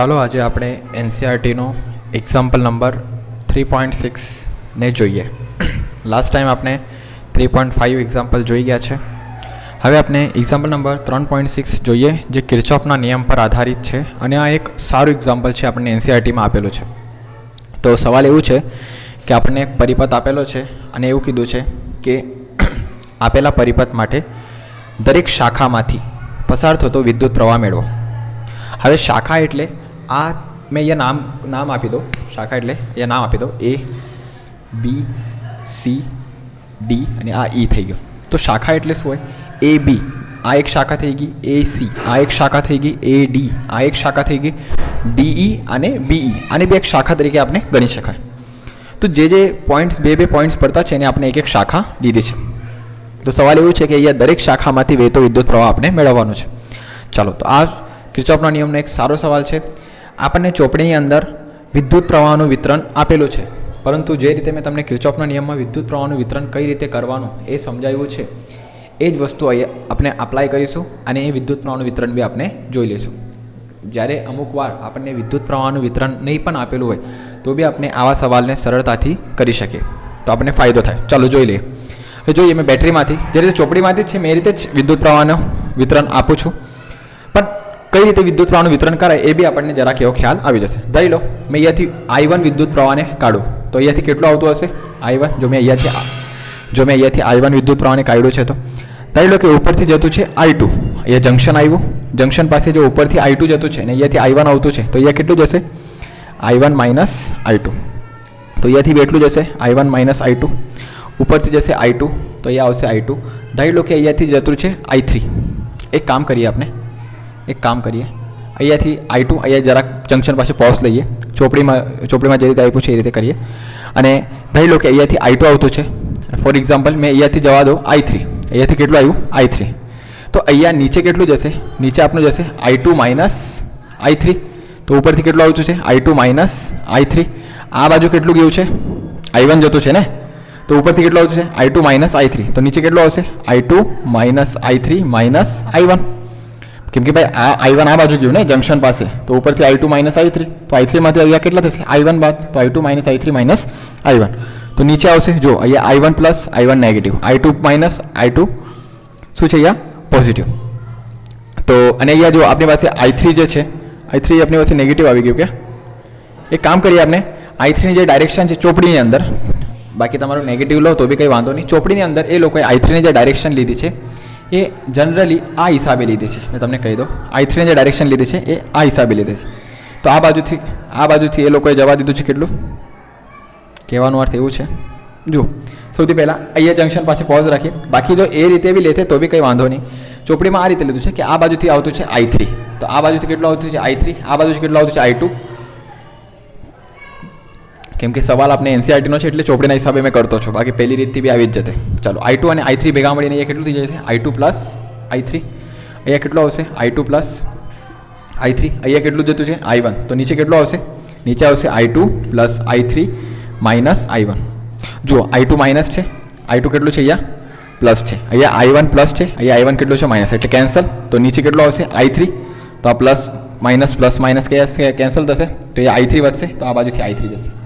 ચાલો આજે આપણે એનસીઆરટીનો એક્ઝામ્પલ નંબર થ્રી પોઈન્ટ સિક્સને જોઈએ. લાસ્ટ ટાઈમ આપણે થ્રી પોઈન્ટ ફાઇવ એક્ઝામ્પલ જોઈ ગયા છે. હવે આપણે એક્ઝામ્પલ નંબર ત્રણ પોઈન્ટ સિક્સ જોઈએ, જે કિર્ચોફના નિયમ પર આધારિત છે અને આ એક સારું એક્ઝામ્પલ છે આપણને એનસીઆરટીમાં આપેલું છે. તો સવાલ એવું છે કે આપણને એક પરિપથ આપેલો છે અને એવું કીધું છે કે આપેલા પરિપથ માટે દરેક શાખામાંથી પસાર થતો વિદ્યુત પ્રવાહ મેળવો. હવે શાખા એટલે આ મેં અહીંયા નામ નામ આપી દો શાખા એટલે અહીંયા નામ આપી દો એ બી સી ડી અને આ ઈ થઈ ગયો. તો શાખા એટલે શું હોય? એ બી આ એક શાખા થઈ ગઈ એ સી આ એક શાખા થઈ ગઈ એ ડી આ એક શાખા થઈ ગઈ ડીઈ અને બીઈ આને બે એક શાખા તરીકે આપણે ગણી શકાય. તો જે જે પોઈન્ટ્સ બે બે પોઈન્ટ્સ પડતા છે એને આપણે એક એક શાખા લીધી છે. તો સવાલ એવું છે કે અહીંયા દરેક શાખામાંથી વહેતો વિદ્યુત પ્રવાહ આપણે મેળવવાનો છે. ચાલો, તો આ કિર્ચોફના નિયમનો એક સારો સવાલ છે. આપણને ચોપડીની અંદર વિદ્યુત પ્રવાહનું વિતરણ આપેલું છે. પરંતુ જે રીતે મેં તમને કિર્ચોફના નિયમમાં વિદ્યુત પ્રવાહનું વિતરણ કઈ રીતે કરવાનું એ સમજાવ્યું છે, એ જ વસ્તુ અહીંયા આપણે અપ્લાય કરીશું અને એ વિદ્યુત પ્રવાહનું વિતરણ બી આપણે જોઈ લઈશું. જ્યારે અમુક વાર આપણને વિદ્યુત પ્રવાહનું વિતરણ નહીં પણ આપેલું હોય, તો બી આપણે આવા સવાલને સરળતાથી કરી શકીએ. તો આપણને ફાયદો થાય. ચાલો જોઈ લઈએ. હવે જોઈએ મેં બેટરીમાંથી, જે રીતે ચોપડીમાંથી જ છે, મેં એ રીતે જ વિદ્યુત પ્રવાહનું વિતરણ આપું છું. પણ કઈ રીતે વિદ્યુત પ્રવાહનું વિતરણ કરાય એ બી આપણને જરાક એવો ખ્યાલ આવી જશે. ધારી લો, મેં અહીંયાથી આઈ વન વિદ્યુત પ્રવાહને કાઢું. તો અહીંયાથી કેટલું આવતું હશે? આઈ વન જો મેં અહીંયાથી જો મેં અહીંયાથી આઈ વન વિદ્યુત પ્રવાહને કાઢ્યું છે તો? ધારી લો કે ઉપરથી જતું છે આઈ ટુ અહીંયા જંક્શન આવ્યું. જંક્શન પાસે જો ઉપરથી આઈ ટુ જતું છે ને અહીંયાથી આઈ વન આવતું છે, તો અહીંયા કેટલું જશે? I one minus I two તો અહીંયાથી બી એટલું જશે? I one minus I two ઉપરથી જશે આઈ ટુ તો અહીંયા આવશે આઈ ટુ ધારી લો કે અહીંયાથી જતું છે આઈ થ્રી એક કામ કરીએ આપણે. એક કામ કરીએ. અહીંયાથી આઈ ટુ અહીંયા જરાક જંક્શન પાસે પોઝ લઈએ. ચોપડીમાં ચોપડીમાં જે રીતે આપ્યું છે એ રીતે કરીએ. અને ધારી લો કે અહીંયાથી આઈ ટુ આવતું છે. ફોર એક્ઝામ્પલ મેં અહીંયાથી જવા દઉં આઈ થ્રી અહીંયાથી કેટલું આવ્યું? આઈ થ્રી તો અહીંયા નીચે કેટલું જશે? નીચે આપણું જશે I two minus I three તો ઉપરથી કેટલું આવતું છે? I two minus I three આ બાજુ કેટલું ગયું છે? આઈ વન જતું છે ને? તો ઉપરથી કેટલું આવતું છે? I two minus I three તો નીચે કેટલું આવશે? I two minus I three minus I one કેમ કે ભાઈ, આ આઈ વન આ બાજુ ગયું ને જંક્શન પાસે. તો ઉપરથી I two minus I three તો આઈ થ્રીમાંથી અહીંયા કેટલા થશે? આઈ વન બાદ. તો I two minus I three minus I one તો નીચે આવશે, જો, અહીંયા I one plus I one negative I two minus I two શું છે અહીંયા? પોઝિટિવ તો, અને અહીંયા જો આપણી પાસે આઈ થ્રી જે છે આઈ થ્રી આપણી પાસે નેગેટિવ આવી ગયું કે? એક કામ કરીએ આપણે. આઈ થ્રીની જે ડાયરેક્શન છે ચોપડીની અંદર, બાકી તમારું નેગેટિવ લો, તો બી કંઈ વાંધો નહીં. ચોપડીની અંદર એ લોકોએ આઈ થ્રીની જે ડાયરેક્શન લીધી છે એ જનરલી આ હિસાબે લીધી છે. મેં તમને કહી દઉં. આઈ થ્રીને જે ડાયરેક્શન લીધી છે, એ આ હિસાબે લીધી છે. તો આ બાજુથી આ બાજુથી એ લોકોએ જવા દીધું છે કેટલું? કહેવાનો અર્થ એવું છે. જો સૌથી પહેલાં અહીંયા જંક્શન પાસે પોઝ રાખીએ. બાકી જો એ રીતે બી લેતે તો બી કંઈ વાંધો નહીં. ચોપડીમાં આ રીતે લીધું છે કે આ બાજુથી આવતું છે આઈ થ્રી તો આ બાજુથી કેટલું આવતું છે આઈ થ્રી આ બાજુથી કેટલું આવતું છે આઈ ટુ કેમ કે સવાલ આપણે એનસીઆરટીનો છે એટલે ચોપડીના હિસાબે મેં કરતો છું. બાકી પહેલી રીતથી બી આવી જ જતે. ચાલો આઈ ટુ અને આઈ થ્રી ભેગા મળીને અહીંયા કેટલું થઈ જશે I two plus I three અહીંયા કેટલું આવશે? I two plus I three અહીંયા કેટલું જતું છે? આઈ વન તો નીચે કેટલું આવશે? નીચે આવશે I two plus I three minus I one જુઓ આઈ ટુ માઇનસ છે. આઈ ટુ કેટલું છે અહીંયા? પ્લસ છે. અહીંયા આઈ વન પ્લસ છે. અહીંયા આઈ વન કેટલું છે? માઇનસ એટલે કેન્સલ તો નીચે કેટલું આવશે? આઈ થ્રી તો આ plus minus plus minus cancel થશે? તો એ આઈ થ્રી વધશે. તો આ બાજુથી આઈ થ્રી જશે.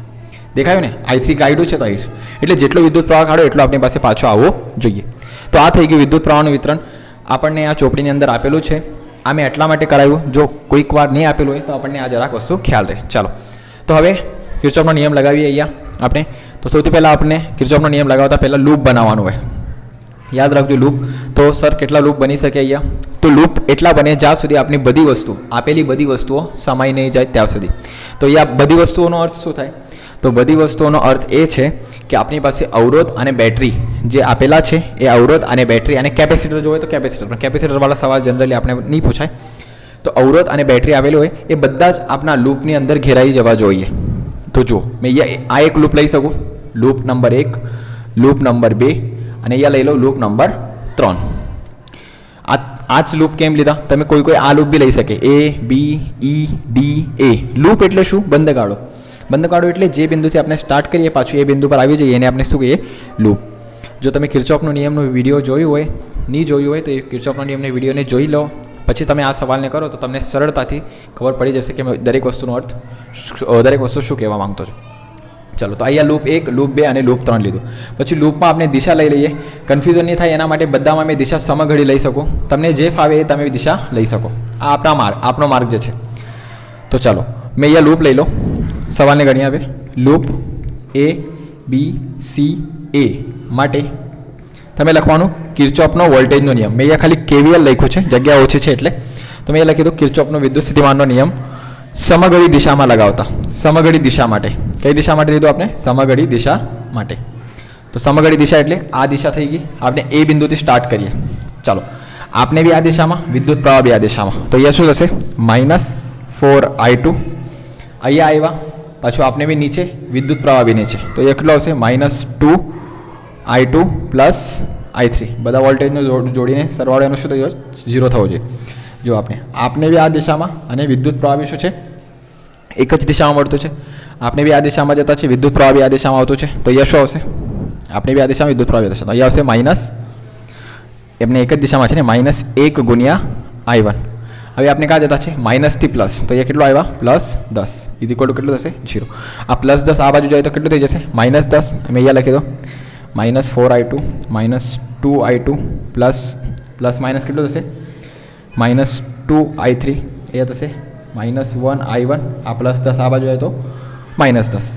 દેખાયું ને? આઈ થ્રી કાઢ્યું છે તો આઈ એટલે જેટલો વિદ્યુત પ્રવાહ કાઢો એટલો આપણી પાસે પાછો આવવો જોઈએ. તો આ થઈ ગયું વિદ્યુત પ્રવાહનું વિતરણ. આપણને આ ચોપડીની અંદર આપેલું છે. આ મેં એટલા માટે કરાવ્યું. જો કોઈક વાર નહીં આપેલું હોય તો આપણને આ જરાક વસ્તુ ખ્યાલ રહે. ચાલો. તો હવે કિર્ચોફનો નિયમ લગાવીએ અહીંયા આપણે. તો સૌથી પહેલાં આપણે કિર્ચોફનો નિયમ લગાવતા પહેલાં લૂપ બનાવવાનું હોય. યાદ રાખજો લૂપ. તો સર, કેટલા લૂપ બની શકે અહીંયા? તો લૂપ એટલા બને જ્યાં સુધી આપણી બધી વસ્તુ, આપેલી બધી વસ્તુઓ સમાઈ નહીં જાય ત્યાં સુધી. તો અહીંયા બધી વસ્તુઓનો અર્થ શું થાય? તો બધી વસ્તુઓનો અર્થ એ છે કે આપણી પાસે અવરોધ અને બેટરી જે આપેલા છે, એ અવરોધ અને બેટરી અને કેપેસિટર જોઈએ તો કેપેસિટર. પણ કેપેસિટરવાળા સવાલ જનરલી આપણે નહીં પૂછાય. તો અવરોધ અને બેટરી આવેલી હોય, એ બધા જ આપણા લૂપની અંદર ઘેરાઈ જવા જોઈએ. તો જો મેં અહીંયા આ એક લૂપ લઈ શકું. લૂપ નંબર એક, લૂપ નંબર બે, અને અહીંયા લઈ લો લૂપ નંબર ત્રણ. આ આ જ લૂપ કેમ લીધા? તમે કોઈ કોઈ આ લૂપ બી લઈ શકે. એ, બી, ઈ, ડી, એ. લૂપ એટલે શું? બંધ ગાળો. બંધ ગાળો એટલે જે બિંદુથી આપણે સ્ટાર્ટ કરીએ પાછું એ બિંદુ પર આવી જઈએ. એને આપણે શું કહીએ? લૂપ જો તમે કિર્ચોફનો નિયમનો વીડિયો જોયું હોય નહીં જોયું હોય, તો એ કિર્ચોફનો નિયમને વિડીયોને જોઈ લો. પછી તમે આ સવાલને કરો, તો તમને સરળતાથી ખબર પડી જશે કે દરેક વસ્તુનો અર્થ દરેક વસ્તુ શું કહેવા માંગતો છું. ચલો, તો અહીંયા લૂપ એક લૂપ બે અને લૂપ ત્રણ લીધું. પછી લૂપમાં આપણે દિશા લઈ લઈએ. કન્ફ્યુઝન નહીં થાય એના માટે બધામાં મેં દિશા સમઘડી લઈ શકું. તમને જે ફાવે એ તમે દિશા લઈ શકો. આ આપણા માર્ગ, આપણો માર્ગ જે છે. તો ચાલો, મેં અહીંયા લૂપ લઈ લો. સવાલને ગણી આવે લૂપ એ બી સી એ માટે તમે લખવાનું કિર્ચોપનો વોલ્ટેજનો નિયમ. મેં અહીંયા ખાલી કેવીએલ લખ્યું છે, જગ્યા ઓછી છે એટલે. તો મેં લખી દઉં કિર્ચોફનો વિદ્યુત સ્થિતિમાનનો નિયમ સમઘડી દિશામાં લગાવતા. સમઘડી દિશા માટે. કઈ દિશા માટે લીધું આપણે સમઘડી દિશા માટે. તો સમઘડી દિશા એટલે આ દિશા થઈ ગઈ. આપણે એ બિંદુથી સ્ટાર્ટ કરીએ. ચાલો. આપને બી આ દિશામાં, વિદ્યુત પ્રવાહ બી આ દિશામાં. તો અહીંયા શું થશે? માઇનસ ફોર આઈ ટુ અહીંયા આવ્યા. પાછું આપને બી નીચે વિદ્યુત પ્રવાહ બી નીચે. તો એ કેટલો આવશે? Minus two, I two plus I three. બધા વોલ્ટેજનો જોડીને સરવાળો એનો શું થયો? ઝીરો થવો જોઈએ. જો આપણે આપને બી આ દિશામાં અને વિદ્યુત પ્રવાહ બી શું છે? એક જ દિશામાં મળતું છે. આપણે બી આ દિશામાં જતા છે, વિદ્યુત પ્રવાહ બી આ દિશામાં આવતું છે. તો અહીંયા શું આવશે? આપણે બી આ દિશામાં વિદ્યુત પ્રવાહ થશે તો આવશે માઇનસ, એમને એક જ દિશામાં છે ને, માઇનસ એક ગુણ્યા આઈ વન. હવે આપણે ક્યાં જતા છે? માઇનસથી પ્લસ તો અહીંયા કેટલો આવ્યા? પ્લસ દસ. ઇઝ ઇક્વલ ટુ કેટલું થશે? જીરો આ પ્લસ દસ આ બાજુ જાય તો કેટલું થઈ જશે? માઇનસ દસ. મેં અહીંયા લખી દો. Minus four I two minus two I two plus plus minus કેટલું થશે? માઇનસ ટુ આઈ થ્રી અહીંયા થશે. માઇનસ વન આઈ વન આ પ્લસ દસ આ બાજુ જાય તો માઇનસ દસ.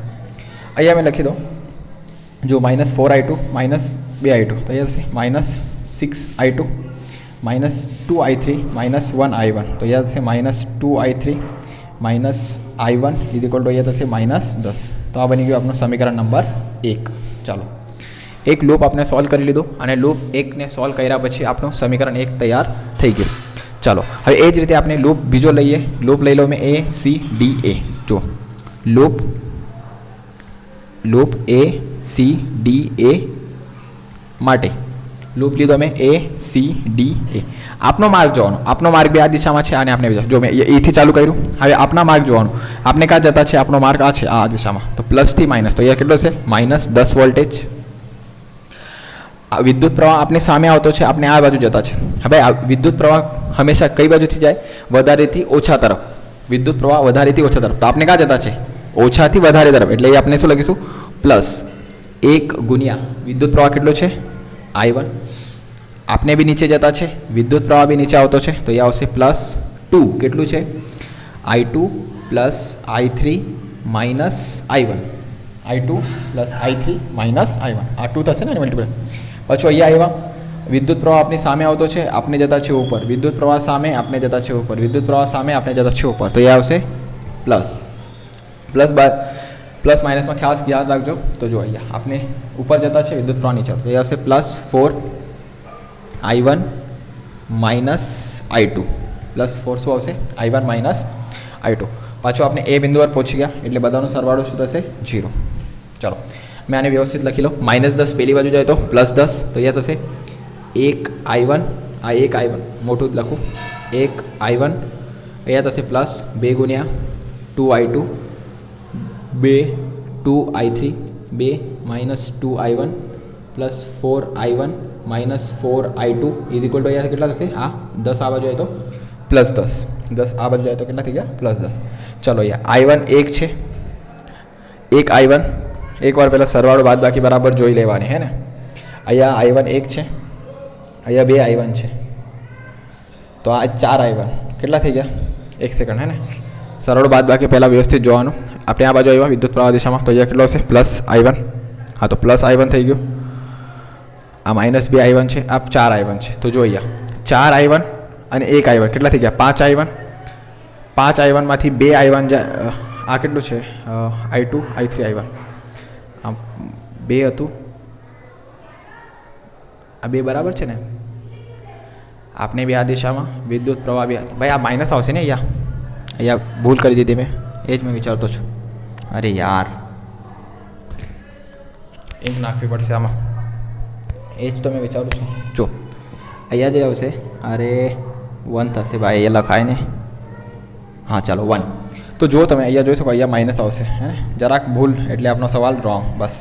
અહીંયા મેં લખી દો. જો minus four I two minus બે આઈ ટુ તો અહીંયા થશે. Minus six I two minus two I three minus one I one તો અહીંયા થશે minus two I three minus I one is equal to અહીંયા થશે માઇનસ દસ તો આ બની ગયું આપણું સમીકરણ નંબર એક ચાલો એક લૂપ આપણે સોલ્વ કરી લીધો અને લૂપ એકને સોલ્વ કર્યા પછી આપણું સમીકરણ એક તૈયાર થઈ ગયું ચાલો હવે એ જ રીતે આપણે લૂપ બીજો લઈએ લૂપ લઈ લો મેં એ સી ડી એ જો loop loop A C D A માટે લૂપ લીધો મેં એ સી ડી એ આપનો માર્ગ જોવાનો. આપનો માર્ગ બે આ દિશામાં છે અને આપણે જો મેં એથી ચાલુ કર્યું. હવે આપના માર્ગ જોવાનું. આપણે ક્યાં જતા છે? આપણો માર્ગ આ છે, આ દિશામાં. તો પ્લસથી માઇનસ તો અહીંયા કેટલો છે? માઇનસ દસ વોલ્ટેજ આ વિદ્યુત પ્રવાહ આપણી સામે આવતો છે આપણે આ બાજુ જતા છે. હવે આ વિદ્યુત પ્રવાહ હંમેશા કઈ બાજુથી જાય? વધારેથી ઓછા તરફ. વિદ્યુત પ્રવાહ વધારેથી ઓછા તરફ. તો આપણે ક્યાં જતા છે? ઓછાથી વધારે તરફ. એટલે એ આપણે શું લખીશું? પ્લસ એક ગુણ્યા. વિદ્યુત પ્રવાહ કેટલો છે? આઈ વન આપણે બી નીચે જતા છે વિદ્યુત પ્રવાહ બી નીચે આવતો છે તો એ આવશે પ્લસ ટુ કેટલું છે I two plus I three minus I one I two plus I three minus I one આ ટુ થશે ને મલ્ટીપલ પાછું અહીંયા આવ્યા. વિદ્યુત પ્રવાહ આપણી સામે આવતો છે આપણે જતા છે ઉપર. વિદ્યુત પ્રવાહ સામે આપણે જતા છે ઉપર. વિદ્યુત પ્રવાહ સામે આપણે જતા છે ઉપર. તો એ આવશે પ્લસ પ્લસ બાર પ્લસ માઇનસમાં ખાસ યાદ રાખજો. તો જો અહીંયા આપણે ઉપર જતા છે, વિદ્યુત પ્રવાહ નીચે તો એ આવશે plus four I one minus I two plus four શું આવશે? I one minus I two પાછું આપણે એ બિંદુ પર પહોંચી ગયા. એટલે બધાનો સરવાળો શું થશે? જીરો ચલો. મેં આને વ્યવસ્થિત લખી લો માઇનસ દસ પેલી બાજુ જાય તો પ્લસ દસ. તો અહીંયા થશે એક આઈ વન આ એક આઈ વન મોટું જ લખું. એક આઈ વન અહીંયા થશે પ્લસ બે ગુણ્યા ટુ આઈ ટુ બે ટુ આઈ થ્રી બે minus two I one plus four I one minus four I two is equal to અહીંયા કેટલા થશે? આ દસ આ બાજુ જાય તો? પ્લસ દસ. દસ આ બાજુ જાય તો કેટલા થઈ ગયા? પ્લસ દસ. ચલો અહીંયા આઈ વન એક છે. એક આઈ વન. એકવાર પહેલાં સરવાળો બાદ બાકી બરાબર જોઈ લેવાની, હે ને? અહીંયા આઈ વન એક છે. અહીંયા બે આઈ વન છે. તો આ ચાર આઈ વન. કેટલા થઈ ગયા? એક સેકન્ડ, હે ને? સરળ બાદ બાકી પહેલાં વ્યવસ્થિત જોવાનું. આપણે આ બાજુ આવ્યા વિદ્યુત પ્રવાહ દિશામાં. તો અહીંયા કેટલો હશે? Plus I one. હા, તો પ્લસ આઈ વન થઈ ગયું. આ માઇનસ બે આઈ વન છે, આ ચાર આઈ વન છે. તો જો અહીંયા. ચાર આઈ વન અને એક આઈ વન કેટલા થઈ ગયા? પાંચ આઈ વન પાંચ આઈ વનમાંથી બે આઈ વન આ કેટલું છે? I two I three I one આ બે હતું. આ બે બરાબર છે ને? આપને બી આ દિશામાં વિદ્યુત પ્રવાહ બી ભાઈ, આ માઇનસ આવશે ને અહીંયા? અહીંયા ભૂલ કરી દીધી મેં. એ જ મેં વિચારતો છું. અરે યાર. એમ નાખવી પડશે આમાં. એ જ તો મેં વિચારું છું. જો, અહીંયા જે આવશે. અરે વન થશે ભાઈ, એ લખાય ને. હા, ચાલો વન તો જો તમે, અહીંયા જોઈ શકો, અહીંયા માઇનસ આવશે, હે ને? જરાક ભૂલ, એટલે આપણો સવાલ રોંગ બસ.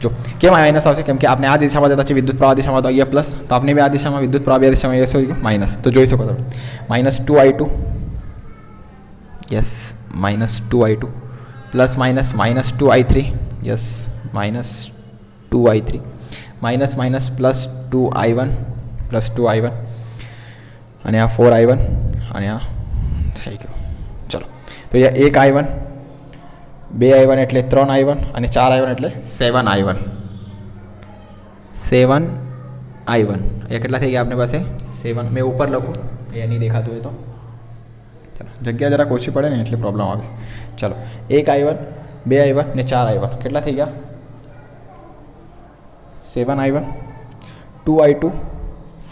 જો, કેમ માઇનસ આવશે? કેમ કે આપણે આ દિશામાં જતા છે, વિદ્યુત પ્રવાહ દિશામાં તો અહીંયા પ્લસ તો આપણે બી આ દિશામાં, વિદ્યુત પ્રવાહ બે દિશામાં એ શું માઇનસ તો જોઈ શકો તમે minus two I two yes minus two I two plus minus minus two I three yes minus two I three minus minus plus two I one, plus two I one, અને આ four I one, અને આ થઈ ગયું. ચલો. તો અહીંયા એક આઈ વન, બે આઈ વન એટલે ત્રણ આઈ વન, અને ચાર આઈ વન એટલે સેવન I one. Seven I one. અહીંયા કેટલા થઈ ગયા આપણી પાસે? સેવન. મેં ઉપર લખું. અહીંયા નહીં દેખાતું હોય તો. ચલો. જગ્યા જરાક ઓછી પડે ને એટલે પ્રોબ્લેમ આવે. ચલો. એક આઈ વન, બે આઈ વન, ને ચાર આઈ વન. કેટલા થઈ ગયા? Seven I one two I two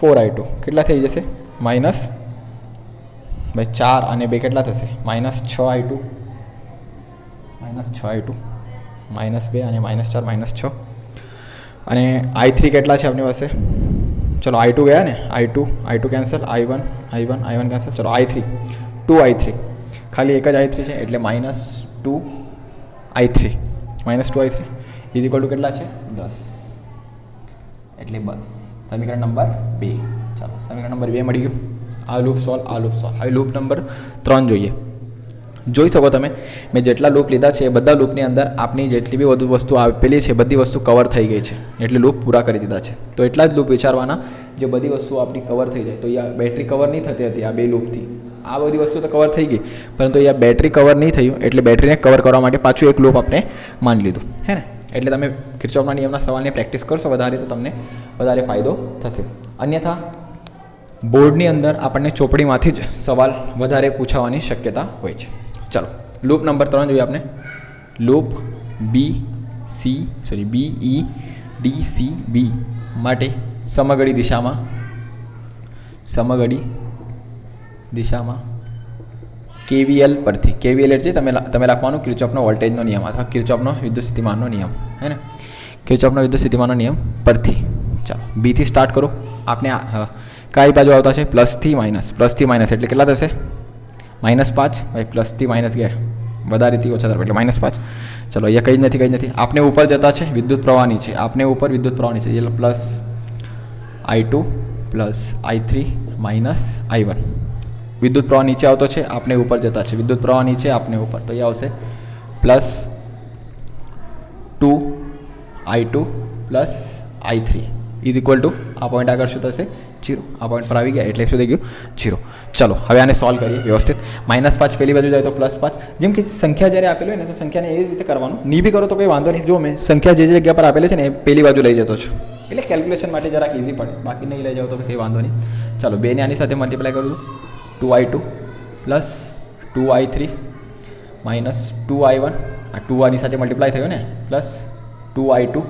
four I two કેટલા થઈ જશે? માઇનસ ભાઈ ચાર અને બે કેટલા થશે? માઇનસ છ આઈ ટુ માઇનસ છ આઈ ટુ માઇનસ બે અને માઇનસ ચાર, માઇનસ છ. અને આઈ થ્રી કેટલા છે આપણી પાસે? ચલો આઈ ટુ ગયા ને? I two I two cancel, I one I one I one cancel ચલો I three. Two I three. ખાલી એક જ આઈ થ્રી છે, એટલે minus two I three. Minus two I three. Is equal to કેટલા છે? દસ. એટલે બસ. સમીકરણ નંબર બે. ચાલો, સમીકરણ નંબર બે મળી ગયું. આ લૂપ સોલ્વ, આ લૂપ સોલ્વ. હવે લૂપ નંબર ત્રણ જોઈએ. જોઈ શકો તમે, મેં જેટલા લૂપ લીધા છે એ બધા લૂપની અંદર આપની જેટલી બી વધુ વસ્તુ આપેલી છે બધી વસ્તુ કવર થઈ ગઈ છે. એટલે લૂપ પૂરા કરી દીધા છે. તો એટલા જ લૂપ વિચારવાના જે બધી વસ્તુઓ આપણી કવર થઈ જાય. તો અહીંયા બેટરી કવર નહીં થતી હતી આ બે લૂપથી. આ બધી વસ્તુ તો કવર થઈ ગઈ. પરંતુ અહીંયા બેટરી કવર નહીં થયું એટલે બેટરીને કવર કરવા માટે પાછું એક લૂપ આપણે માની લીધું. હે ને? એટલે તમે કિર્ચોફના નિયમના સવાલને પ્રેક્ટિસ કરશો વધારે, તો તમને વધારે ફાયદો થશે. અન્યથા, બોર્ડની અંદર આપણને ચોપડીમાંથી જ સવાલ વધારે પૂછાવાની શક્યતા હોય છે. ચાલો, લૂપ નંબર ત્રણ જોઈએ આપણે. Loop B C sorry B E D C B માટે સમગડી દિશામાં સમગડી દિશામાં કેવીએલ પરથી, કેવીએલ એટલે તમે તમે લખવાનું કિર્ચોફનો વોલ્ટેજનો નિયમ અથવા કિર્ચોફનો વિદ્યુત સ્થિતિમાનનો નિયમ, હે ને? કિર્ચોફનો વિદ્યુત સ્થિતિમાનનો નિયમ પરથી. ચાલો, બીથી સ્ટાર્ટ કરો. આપણે આ કઈ બાજુ આવતા છે પ્લસથી માઇનસ પ્લસથી માઇનસ એટલે કેટલા થશે? માઇનસ પાંચ ભાઈ પ્લસથી માઇનસ ગયા. વધારેથી ઓછા તરફ એટલે માઇનસ પાંચ. ચલો, અહીંયા કંઈ જ નથી, કંઈ જ નથી. આપણે ઉપર જતા છે વિદ્યુત પ્રવાહની છે. આપણે ઉપર વિદ્યુત પ્રવાહની છે. એટલે plus I two plus I three minus I one વિદ્યુત પ્રવાહ નીચે આવતો છે આપણે ઉપર જતા છે. વિદ્યુત પ્રવાહ નીચે આપણે ઉપર. તો એ આવશે. Plus two I two plus I three is equal to. આ પોઈન્ટ આગળ શું થશે? જીરો. આ પોઈન્ટ પર આવી ગયા એટલે શું થઈ ગયું? જીરો. ચલો, હવે આને સોલ્વ કરીએ વ્યવસ્થિત. માઇનસ પાંચ પહેલી બાજુ જાય તો પ્લસ પાંચ. જેમ કે સંખ્યા જ્યારે આપેલી હોય ને, તો સંખ્યાને એ જ રીતે કરવાનું. ની બી કરો તો કંઈ વાંધો નહીં. જો મેં સંખ્યા જે જગ્યા પર આપેલી છે ને, એ પહેલી બાજુ લઈ જતો છું. એટલે કેલ્ક્યુલેશન માટે જરાક ઇઝી પડે. બાકી નહીં લઈ જાઓ તો કંઈ વાંધો નહીં. ચાલો, બેને આની સાથે મલ્ટીપ્લાય કરું two I two plus two I three minus two I one. આ ટુ આની સાથે મલ્ટીપ્લાય થયો ને, plus two I two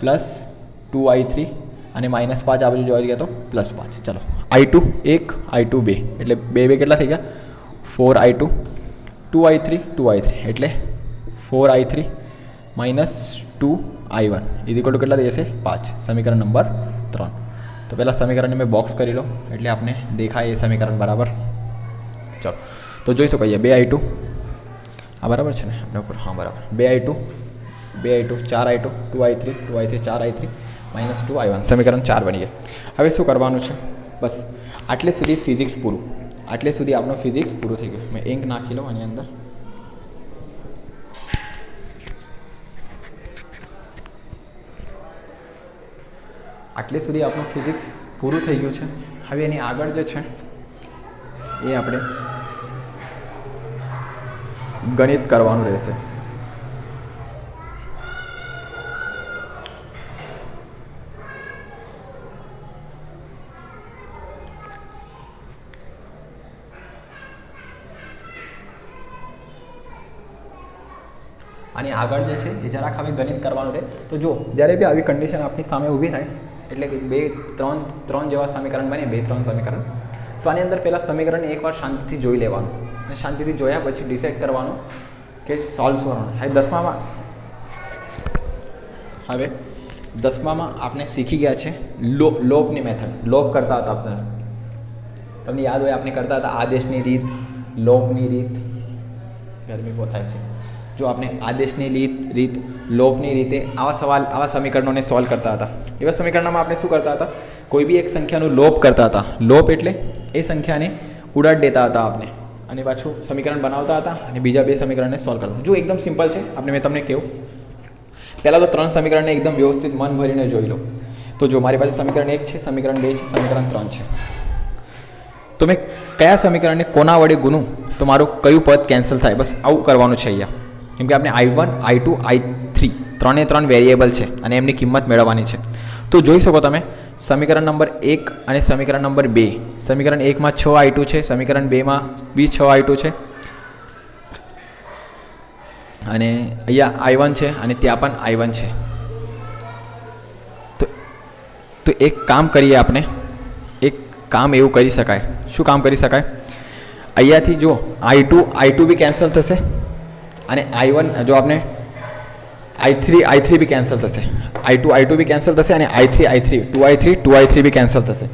plus two I three અને માઇનસ પાંચ આ બાજુ જોવા ગયા તો પ્લસ પાંચ. ચલો, આઈ ટુ એક, આઈ ટુ બે. એટલે બે બે કેટલા થઈ ગયા? Four I two two I three, two I three. એટલે four I three minus two I one. Is equal to કેટલા થઈ જશે? પાંચ. સમીકરણ નંબર ત્રણ. તો પહેલાં સમીકરણને મેં બોક્સ કરી લો, એટલે આપણે દેખાય એ સમીકરણ બરાબર. ચલો, તો જોઈ શકો અહીંયા બે આઈ ટુ. આ બરાબર છે ને? આપણે ઉપર? હા, બરાબર. બે આઈ ટુ, બે આઈ ટુ, ચાર I two two I three, two I three, ચાર I three, minus two I one. સમીકરણ ચાર બની ગયા. હવે શું કરવાનું છે? બસ, આટલે સુધી ફિઝિક્સ પૂરું. આટલે સુધી આપણું ફિઝિક્સ પૂરું થઈ ગયું. મેં એંક નાખી લો આની અંદર. આટલે સુધી આપણું ફિઝિક્સ પૂરું થઈ ગયું છે. હવે એની આગળ જે છે, એ આપણે ગણિત કરવાનું રહેશે. અને આગળ જે છે, એ જરાક હવે ગણિત કરવાનું રહે. તો જો જ્યારે બી આવી કન્ડિશન આપણી સામે ઊભી થાય એટલે કે બે, ત્રણ ત્રણ જેવા સમીકરણ બને, બે, ત્રણ સમીકરણ. તો આની અંદર પહેલાં સમીકરણને એકવાર શાંતિથી જોઈ લેવાનું અને શાંતિથી જોયા પછી ડિસાઇડ કરવાનું કે સોલ્વ કરવાનું. હવે દસમામાં હવે દસમામાં આપણે શીખી ગયા છે લો, લોપની મેથડ લોપ કરતા હતા આપણે. તમને યાદ હોય, આપણે કરતા હતા આદેશની રીત, લોપની રીત. ગરમી બહુ છે. જો આપણે આદેશની રીત રીત લોપની રીતે આવા સવાલ આવા સમીકરણોને સોલ્વ કરતા હતા એવા સમીકરણમાં આપણે શું કરતા હતા કોઈ બી એક સંખ્યાનું લોપ કરતા હતા લોપ એટલે એ સંખ્યાને ઉડાડ દેતા હતા આપણે અને પાછું સમીકરણ બનાવતા હતા અને બીજા બે સમીકરણને સોલ્વ કરતા જો એકદમ સિમ્પલ છે આપણે મેં તમને કહ્યું પહેલાં તો ત્રણ સમીકરણને એકદમ વ્યવસ્થિત મન ભરીને જોઈ લો। તો જો મારી પાસે સમીકરણ એક છે, સમીકરણ બે છે, સમીકરણ ત્રણ છે। તો મેં કયા સમીકરણને કોના વડે ગુનું તો મારું કયું પદ કેન્સલ થાય? બસ આવું કરવાનું છે અહીંયા। કેમ કે આપણે I one I two I three ત્રણે ત્રણ વેરિએબલ છે અને એમની કિંમત મેળવવાની છે. તો જોઈ શકો તમે, સમીકરણ નંબર એક અને સમીકરણ નંબર બે. સમીકરણ એકમાં છ આઈ ટુ છે, સમીકરણ બેમાં બી છ આઈ ટુ છે. અને અહીંયા આઈ વન છે અને ત્યાં પણ આઈ વન છે. તો તો એક કામ કરીએ આપણે. એક કામ એવું કરી શકાય. શું કામ કરી શકાય? અહીંયાથી જો આઈ ટુ આઈ ટુ બી કેન્સલ થશે. અને આઈ વન, જો આપણે આઈ થ્રી આઈ થ્રી બી કેન્સલ થશે. આઈ ટુ આઈ ટુ બી કેન્સલ થશે અને I three I three, two, I three, two, I three B cancel થશે.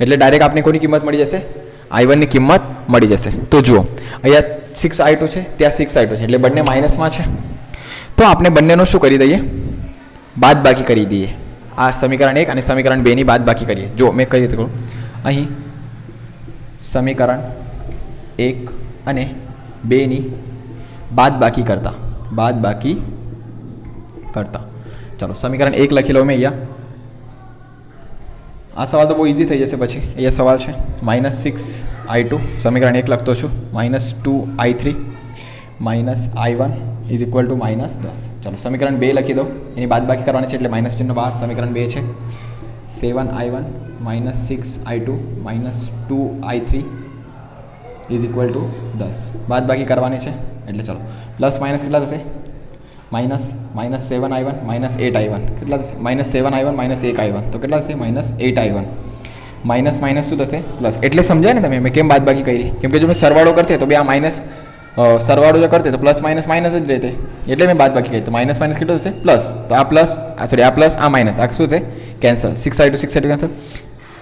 એટલે ડાયરેક્ટ આપને કોની કિંમત મળી જશે? આઈ વનની કિંમત મળી જશે. તો જુઓ, અહીંયા સિક્સ આઈ ટુ છે, ત્યાં સિક્સ આઈ ટુ છે, એટલે બંને માઇનસમાં છે. તો આપણે બંનેનું શું કરી દઈએ? બાદ બાકી કરી દઈએ. આ સમીકરણ એક અને સમીકરણ બેની બાદ બાકી કરીએ. જો મેં કહી દીધું અહીં સમીકરણ એક અને બેની બાદ બાકી કરતા બાદ બાકી કરતા ચલો સમીકરણ એક લખી લો મેં અહીંયા આ સવાલ તો બહુ ઇઝી થઈ જશે પછી અહીંયા સવાલ છે માઇનસ સિક્સ આઈ ટુ સમીકરણ એક લખતો છું minus two I three minus I one is equal to minus દસ ચલો સમીકરણ બે લખી દો એની બાદ બાકી કરવાની છે એટલે માઇનસ ચિહ્ન બાર સમીકરણ બે છે seven I one minus six I two minus two I three is equal to દસ બાદ બાકી કરવાની છે એટલે ચલો પ્લસ માઇનસ કેટલા થશે? Minus minus seven I one minus eight I one કેટલા થશે? Minus seven I one minus એક આઈ વન તો કેટલા થશે? Minus eight I one minus minus શું થશે? પ્લસ એટલે સમજાય ને તમે, મેં કેમ બાદ બાકી કરી? કેમ કે જો મેં સરવાળો કરતે, તો બે આ માઇનસ સરવાળો જો કરતે, તો પ્લસ માઇનસ માઇનસ જ રહેતે. એટલે મેં બાદ બાકી કરી. તો માઇનસ માઇનસ કેટલું થશે? પ્લસ તો આ પ્લસ આ સોરી આ પ્લસ આ માઇનસ આ શું છે? Cancel six I two six I two cancel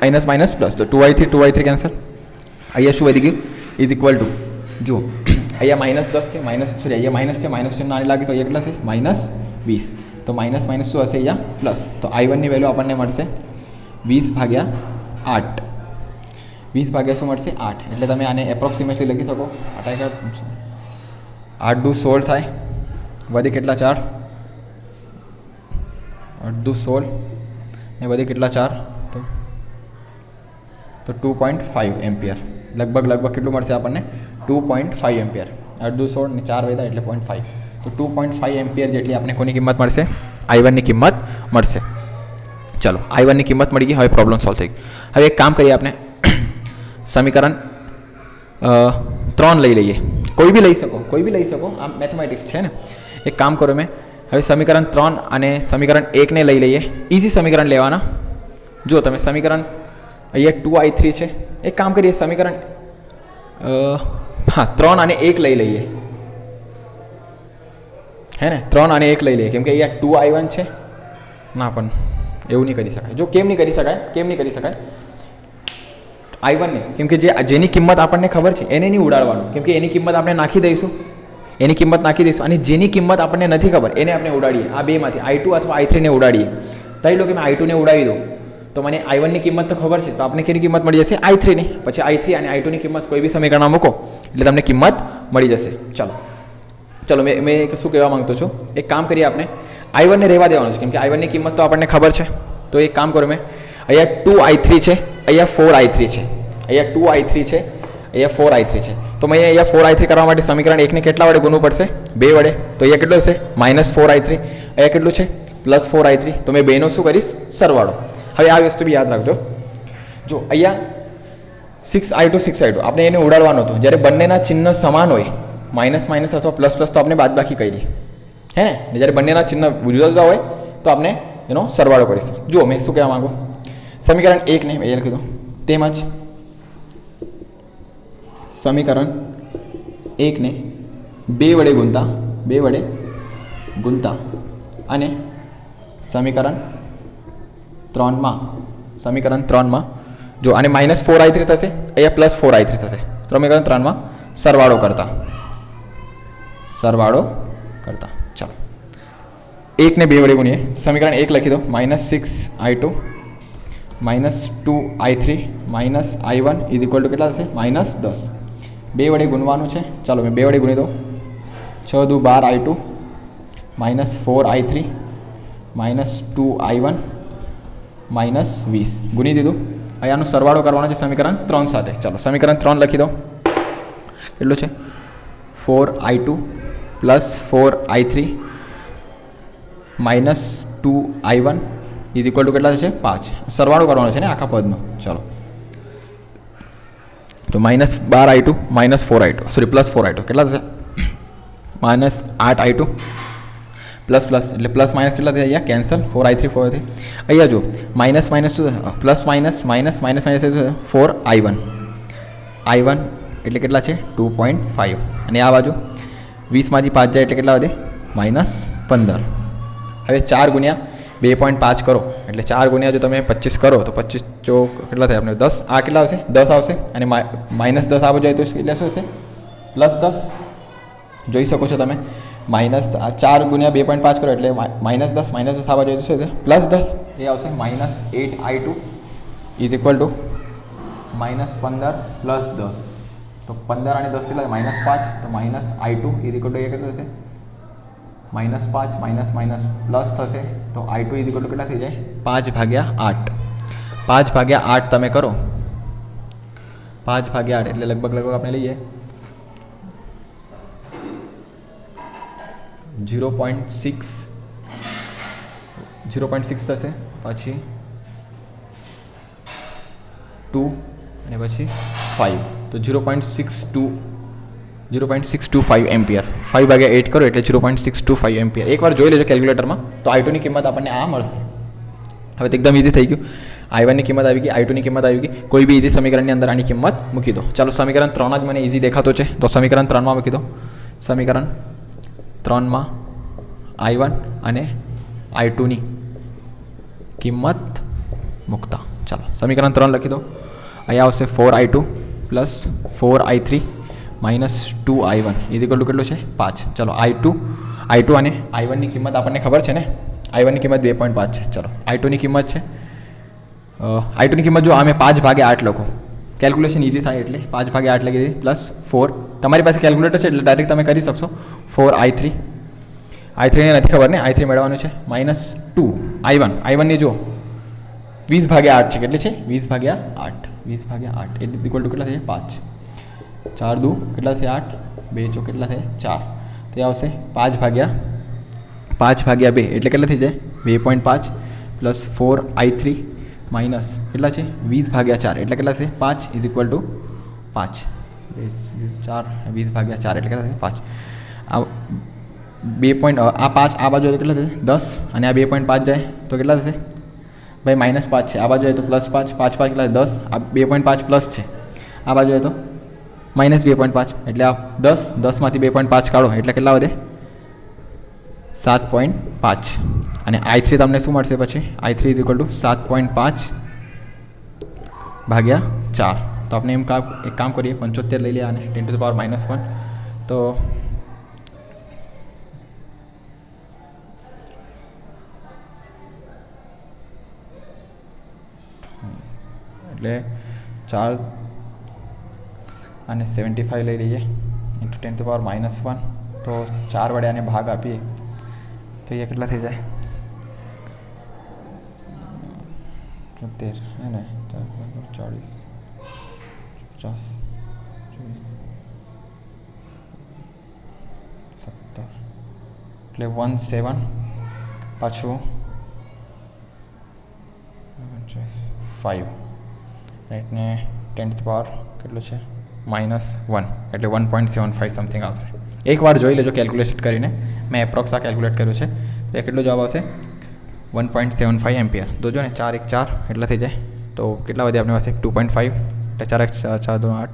minus minus plus તો two I three two I three cancel અહીંયા શું વધી ગયું? ઇઝ ઇક્વલ ટુ જુઓ. અહીંયા માઇનસ દસ છે, માઇનસ સોરી અહીંયા માઇનસ છે, માઇનસ ચિહ્ન આને લાગે તો અહીંયા કેટલા છે માઇનસ વીસ. તો માઇનસ માઇનસ શું હશે અહીંયા? પ્લસ. તો આઈ વનની વેલ્યુ આપણને મળશે વીસ ભાગ્યા આઠ. વીસ ભાગ્યા શું મળશે? આઠ. એટલે તમે આને એપ્રોક્સિમેટલી લખી શકો. આઠ આઠ દુ સોળ થાય. વધી કેટલા ચાર? આઠ દુ સોળ. ને વધી કેટલા ચાર? તો તો ટુ પોઈન્ટ ફાઇવ એમ્પિયર. લગભગ લગભગ કેટલું મળશે આપણને? Two point five ampere. અડધું સોળ ને ચાર વેદા એટલે પોઈન્ટ ફાઇવ તો ટુ પોઈન્ટ ફાઇવ એમ્પિયર જેટલી આપણને કોની કિંમત મળશે? આઈ વનની કિંમત મળશે. ચલો આઈ વનની કિંમત મળી ગઈ, હવે પ્રોબ્લેમ સોલ્વ થઈ ગઈ. હવે એક કામ કરીએ આપણે. સમીકરણ ત્રણ લઈ લઈએ. કોઈ બી લઈ શકો, કોઈ બી લઈ શકો. આમ મેથમેટિક્સ છે ને? એક કામ કરો મેં. હવે સમીકરણ ત્રણ અને સમીકરણ એકને લઈ લઈએ. ઇઝી સમીકરણ લેવાના. જો તમે, સમીકરણ અહીંયા ટુ આઈ થ્રી છે. એક કામ કરીએ, સમીકરણ હા, ત્રણ અને એક લઈ લઈએ. હે ને? ત્રણ અને એક લઈ લઈએ. કેમ કે અહીંયા ટુ આઈ છે. ના, પણ એવું નહીં કરી શકાય. જો કેમ નહીં કરી શકાય? કેમ નહીં કરી શકાય? આઈ વનને કેમ કે જે, જેની કિંમત આપણને ખબર છે, એને નહીં ઉડાડવાનું. કેમ કે એની કિંમત આપણે નાખી દઈશું. એની કિંમત નાખી દઈશું. અને જેની કિંમત આપણને નથી ખબર, એને આપણે ઉડાડીએ. આ બેમાંથી આઈ ટુ અથવા આઈ થ્રીને ઉડાડીએ. તારી લો કે મેં આઈ ટુને ઉડાવી દઉં. તો મને આઈ વનની કિંમત તો ખબર છે, તો આપણે કેની કિંમત મળી જશે? આઈ થ્રીની પછી આઈ થ્રી અને આઈ ટુની કિંમત કોઈ બી સમીકરણમાં મૂકો, એટલે તમને કિંમત મળી જશે. ચાલો. ચલો, મેં મેં એક શું કહેવા માગતો છું? એક કામ કરીએ આપણે. આઈ વનને રહેવા દેવાનું છે, કેમ કે આઈ વનની કિંમત તો આપણને ખબર છે. તો એક કામ કરો મેં. અહીંયા ટુ આઈ થ્રી છે, અહીંયા ફોર આઈ થ્રી છે. અહીંયા ટુ આઈ થ્રી છે, અહીંયા ફોર આઈ થ્રી છે. તો મેં અહીંયા ફોર આઈ થ્રી કરવા માટે સમીકરણ એકને કેટલા વડે ગુણવું પડશે? બે વડે. તો અહીંયા કેટલું હશે? માઇનસ ફોર આઈ થ્રી અહીંયા કેટલું છે? પ્લસ ફોર આઈ થ્રી તો મેં બેનો શું કરીશ? સરવાળો. હવે આ વસ્તુ બી યાદ રાખજો. જો અહીંયા six I two six I two આપણે એને ઉડાડવાનો હતો. જ્યારે બંનેના ચિહ્ન સમાન હોય માઇનસ માઇનસ અથવા પ્લસ પ્લસ તો આપણે બાદબાકી કરી. હે ને? જ્યારે બંનેના ચિહ્ન જુદા જુદા હોય, તો આપણે એનો સરવાળો કરીશું. જુઓ મેં શું કહેવા માંગુ? સમીકરણ એકને મેં લખી દો તેમજ સમીકરણ એકને બે વડે ગુણતા, બે વડે ગુણતા. અને સમીકરણ ત્રણમાં, સમીકરણ ત્રણમાં. જો આને માઇનસ ફોર આઈ થ્રી થશે, અહીંયા પ્લસ ફોર આઈ થ્રી થશે. સમીકરણ ત્રણમાં, સરવાળો કરતા. સરવાળો કરતા. ચાલો. એકને બે વડે ગુણીએ. સમીકરણ એક લખી દો. Minus six I two minus two I three minus I one is equal to કેટલા થશે? માઇનસ દસ. બે વડે ગુણવાનું છે. ચાલો, મેં બે વડે ગુણી દઉં. છ દુ બાર I two minus four I three minus two I one minus વીસ. ગુની દીધું. અહીંયાનો સરવાળો કરવાનો છે સમીકરણ ત્રણ સાથે. ચાલો, સમીકરણ ત્રણ લખી દો કેટલું છે? Four I two plus four I three minus two I one is equal to કેટલા થશે? પાંચ. સરવાળો કરવાનો છે ને આખા પદનો. ચાલો. તો minus bar i two minus four i two. Sorry, plus four i two. કેટલા થશે? માઇનસ આઠ આઈ ટુ પ્લસ પ્લસ એટલે પ્લસ માઇનસ કેટલા થયા અહીંયા? Cancel. Four i three four three અહીંયા જો minus minus plus minus minus minus minus four i one i one એટલે કેટલા છે? ટુ પોઈન્ટ ફાઇવ અને આ બાજુ વીસમાંથી પાંચ જાય એટલે કેટલા વધે? માઇનસ પંદર. હવે ચાર ગુણ્યા બે પોઈન્ટ પાંચ કરો. એટલે ચાર ગુણ્યા જો તમે પચીસ કરો, તો પચીસ ચોક કેટલા થાય? આપણે દસ. આ કેટલા આવશે? દસ આવશે. અને માઇનસ દસ આવો જાય તો એટલે શું હશે પ્લસ દસ. જોઈ શકો છો તમે. માઇનસ ચાર ગુણ્યા બે પોઈન્ટ પાંચ કરો એટલે માઇનસ દસ માઇનસ દસ આવવા જોઈએ તો શું છે પ્લસ દસ એ આવશે minus eight I two is equal to minus પંદર પ્લસ દસ તો પંદર અને દસ કેટલા માઇનસ પાંચ તો minus I two is equal to એ કેટલું થશે માઇનસ પાંચ માઇનસ માઇનસ પ્લસ થશે તો I two is equal to કેટલા થઈ જાય પાંચ ભાગ્યા આઠ પાંચ ભાગ્યા આઠ તમે કરો પાંચ ભાગ્યા આઠ એટલે લગભગ લગભગ આપણે લઈએ zero point six. Zero point six થશે, પછી ટુ અને પછી ફાઇવ તો zero point six two, zero point six two five ampere. Five ભાગ્યા એટ કરો એટલે zero point six two five ampere. એકવાર જોઈ લેજો કેલ્ક્યુલેટરમાં, તો આઈ ટુની કિંમત આપણને આ મળશે. હવે એકદમ ઇઝી થઈ ગયું. આઈ વનની કિંમત આવી ગઈ આઈ ટુની કિંમત આવી ગઈ. કોઈ બી ઇઝી સમીકરણની અંદર આની કિંમત મૂકી દો. ચાલો સમીકરણ ત્રણ જ મને ઇઝી દેખાતો છે, તો સમીકરણ ત્રણમાં મૂકી દો. સમીકરણ ત્રણમાં, આઈ વન અને આઈ ટુની કિંમત મૂકતા. ચાલો, સમીકરણ ત્રણ લખી દો. અહીંયા આવશે four I two plus four I three minus two I one. Is equal to કેટલું છે? પાંચ. ચાલો, આઈ ટુ આઈ ટુ અને આઈ વનની કિંમત આપણને ખબર છે ને? આઈ વનની કિંમત બે પોઈન્ટ પાંચ છે. ચલો, આઈ ટુની કિંમત છે. આઈ ટુની કિંમત જો અમે પાંચ ભાગે આઠ લખો. કેલ્ક્યુલેશન ઇઝી થાય એટલે પાંચ ભાગે આઠ લખી દીધી પ્લસ ફોર તમારી પાસે કેલ્ક્યુલેટર છે એટલે ડાયરેક્ટ તમે કરી શકશો. ફોર આઈ થ્રી આઈ થ્રીને નથી ખબર ને? આઈ થ્રી મેળવવાનું છે. Minus two I one I વનની જો વીસ ભાગ્યા આઠ છે, કેટલી છે? વીસ ભાગ્યા આઠ. વીસ ભાગ્યા આઠ. એટલે ઇક્વલ ટુ કેટલા થશે? પાંચ. ચાર દુ. કેટલા છે આઠ. બે ચો કેટલા છે ચાર. તે આવશે પાંચ ભાગ્યા પાંચ ભાગ્યા બે. એટલે કેટલા થઈ જાય? બે પોઈન્ટ પાંચ. Plus four I three minus કેટલા છે? વીસ ભાગ્યા ચાર. એટલે કેટલા છે પાંચ ઇઝ ઇક્વલ ટુ પાંચ. ચાર, વીસ ભાગ્યા ચાર એટલે કેટલા છે પાંચ. આ બે પોઈન્ટ આ પાંચ આ બાજુ કેટલા થશે? દસ. અને આ બે પોઈન્ટ પાંચ જાય તો કેટલા થશે? ભાઈ, માઇનસ પાંચ છે. આ બાજુ જાય તો પ્લસ પાંચ. પાંચ પાંચ કેટલા દસ. આ બે પોઈન્ટ પાંચ પ્લસ છે. આ બાજુ જાય તો માઇનસ બે પોઈન્ટ પાંચ. એટલે આ દસ. દસમાંથી બે પોઈન્ટ પાંચ કાઢો. એટલે કેટલા વધે? સાત પોઈન્ટ પાંચ. અને આઈ થ્રી તમને શું મળશે પછી? I three is equal to સાત પોઈન્ટ પાંચ ભાગ્યા ચાર. તો આપણે એમ કામ એક કામ કરીએ. પંચોતેર લઈ લઈએ અને ten to power minus one તો એટલે ચાર અને સેવન્ટી ફાઇવ લઈ લઈએ. Into ten to power minus one તો ચાર વડે આને ભાગ આપીએ. તો એ કેટલા થઈ જાય? તોતેર હે ને? ચાળીસ, પચાસ, ચોવીસ, સત્તર. એટલે વન સેવન પાછું રાઈટ ને ટેન્થ પાવર કેટલું છે? માઇનસ વન એટલે one point seven five something આવશે. એકવાર જોઈ લેજો કેલ્ક્યુલેટ કરીને. મેં એપ્રોક્સ આ કેલ્ક્યુલેટ કર્યું છે. તો એ કેટલો જવાબ આવશે? One point seven five ampere. તો જો ને ચાર એક ચાર એટલા થઈ જાય. તો કેટલા વધે આપણી પાસે? ટુ પોઈન્ટ ફાઇવ એટલે ચાર એક ચાર દો આઠ.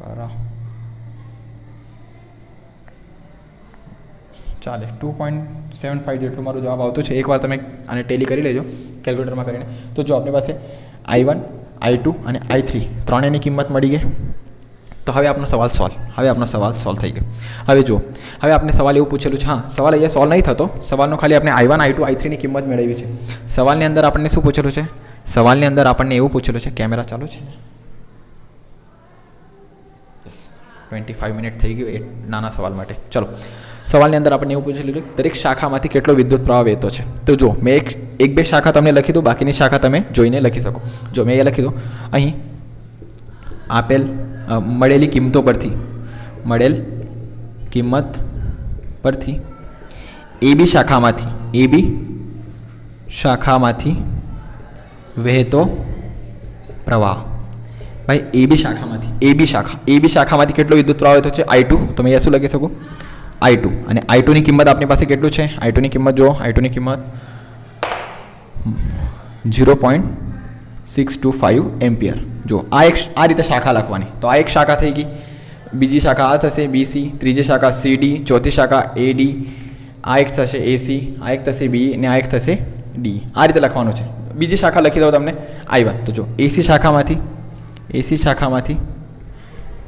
બાર. ચાલે ટુ પોઈન્ટ સેવન ફાઇવ જેટલું મારો જવાબ આવતો છે. એકવાર તમે આને ટેલી કરી લેજો કેલ્ક્યુલેટરમાં કરીને. તો જો આપણી પાસે આઈ વન આઈ ટુ અને આઈ થ્રી ત્રણેયની કિંમત મળી ગઈ. તો હવે આપણો સવાલ સોલ્વ હવે આપણો સવાલ સોલ્વ થઈ ગયો. હવે જુઓ. હવે આપણે સવાલ એવું પૂછેલું છે, હા, સવાલ અહીંયા સોલ્વ નહીં થતો. સવાલનો ખાલી આપણે આઈ વન આઈ ટુ આઈ થ્રીની કિંમત મેળવી છે. સવાલની અંદર આપણને શું પૂછેલું છે? સવાલની અંદર આપણને એવું પૂછેલું છે, કેમેરા ચાલુ છે? ટ્વેન્ટી ફાઇવ મિનિટ થઈ ગયું એ નાના સવાલ માટે. ચલો. સવાલની અંદર આપણને એવું પૂછેલું છે, દરેક શાખામાંથી કેટલો વિદ્યુત પ્રવાહ વહેતો છે? તો જો મેં એક એક, બે શાખા તમને લખી દઉં, બાકીની શાખા તમે જોઈને લખી શકો. જો મેં એ લખી દઉં. અહીં આપેલ મળેલી કિંમતો પરથી. મળેલ કિંમત પરથી. એ બી શાખામાંથી. એ બી શાખામાંથી વહેતો પ્રવાહ. ભાઈ, એ બી શાખામાંથી. એ બી શાખા. એ બી શાખામાંથી કેટલો વિદ્યુત પ્રવાહ વહેતો છે? આઈ ટુ તો મેં અહીંયા શું લખી શકું? આઈ ટુ અને આઈ ટુની કિંમત આપણી પાસે કેટલું છે? આઈ ટુની કિંમત જુઓ. આઈ ટુની કિંમત zero point six two five ampere. જો, આ એક આ રીતે શાખા લખવાની. તો આ એક શાખા થઈ ગઈ. બીજી શાખા આ થશે બીસી ત્રીજી શાખા સીડી ચોથી શાખા એડી આ એક થશે એસી આ એક થશે બી, ને આ એક થશે ડી. આ રીતે લખવાનું છે. બીજી શાખા લખી દઉં તમને. I one. તો જો એસી શાખામાંથી એસી શાખામાંથી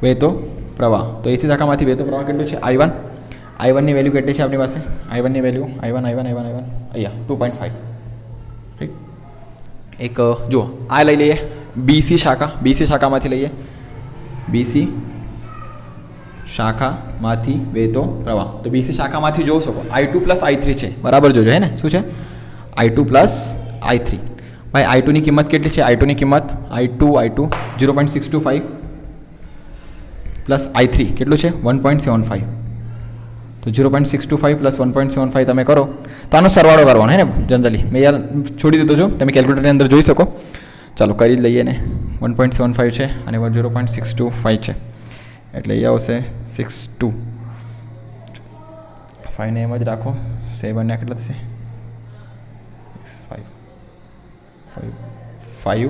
વહેતો પ્રવાહ. તો એસી શાખામાંથી વહેતો પ્રવાહ કેટલો છે? આઈ વન. આઈ વનની વેલ્યુ કેટલી છે આપણી પાસે? આઈ વનની value. I one I one I one I one. અહીંયા, ટુ પોઈન્ટ ફાઈવ. એક જો, આ લઈ લઈએ. બીસી શાખા બીસી શાખામાંથી લઈએ બીસી શાખામાંથી વહેતો પ્રવાહ તો બીસી શાખામાંથી જોઈ શકો I two plus I three છે બરાબર જોજો હે ને શું છે? I two plus I three ભાઈ આઈ ટુની કિંમત કેટલી છે? આઈ ટુની કિંમત I two I two zero point six two five plus I three કેટલું છે? વન પોઈન્ટ સેવન ફાઇવ તો zero point six two five plus one point seven five તમે કરો, તો આનો સરવાળો કરવાનો, હે ને? જનરલી મેં યાર છોડી દીધો છું તમે કેલ્ક્યુલેટરની અંદર જોઈ શકો. ચાલો કરી જ લઈએ ને. વન પોઈન્ટ સેવન ફાઇવ છે અને one zero point six two five છે. એટલે એ આવશે સિક્સ ટુ. ફાઇવને એમ જ રાખો. સેવનને કેટલા થશે? ફાઇવ ફાઇવ ફાઇવ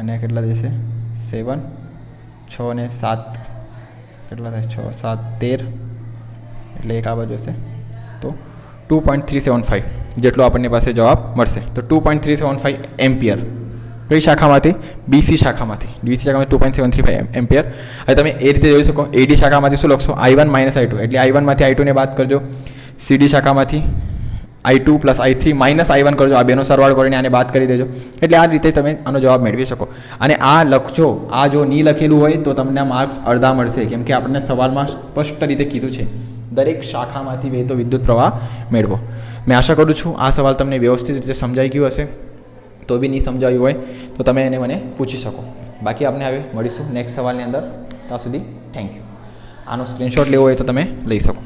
અને કેટલા થશે? સેવન. છ અને સાત. કેટલા થાય? છ, સાત, તેર. એટલે એક આ બાજુ હશે. તો two point three seven five જેટલો આપણને પાસે જવાબ મળશે. તો two point three seven five ampere. કઈ શાખામાંથી? બીસી શાખામાંથી. બીસી શાખામાં two point seven three five ampere. હવે તમે એ રીતે જોઈ શકો. એડી શાખામાંથી શું લખશો? I one minus I two એટલે આઈ વનમાંથી આઈ ટુને બાદ કરજો. CD શાખામાંથી I two plus I three minus I one કરજો. આ બેનો સરવાળો કરીને આને બાદ કરી દેજો. એટલે આ રીતે તમે આનો જવાબ મેળવી શકો. અને આ લખજો. આ જો નહીં લખેલું હોય તો તમને માર્ક્સ અડધા મળશે. કેમ કે આપણને સવાલમાં સ્પષ્ટ રીતે કીધું છે. દરેક શાખામાંથી વહેતો વિદ્યુત પ્રવાહ મેળવો. મેં આશા કરું છું આ સવાલ તમને વ્યવસ્થિત રીતે સમજાઈ ગયું હશે. તો બી નહીં સમજાવ્યું હોય, તો તમે એને મને પૂછી શકો. બાકી આપણે હવે મળીશું નેક્સ્ટ સવાલની અંદર. ત્યાં સુધી થેન્ક યુ આનો સ્ક્રીનશોટ લેવો હોય તો તમે લઈ શકો.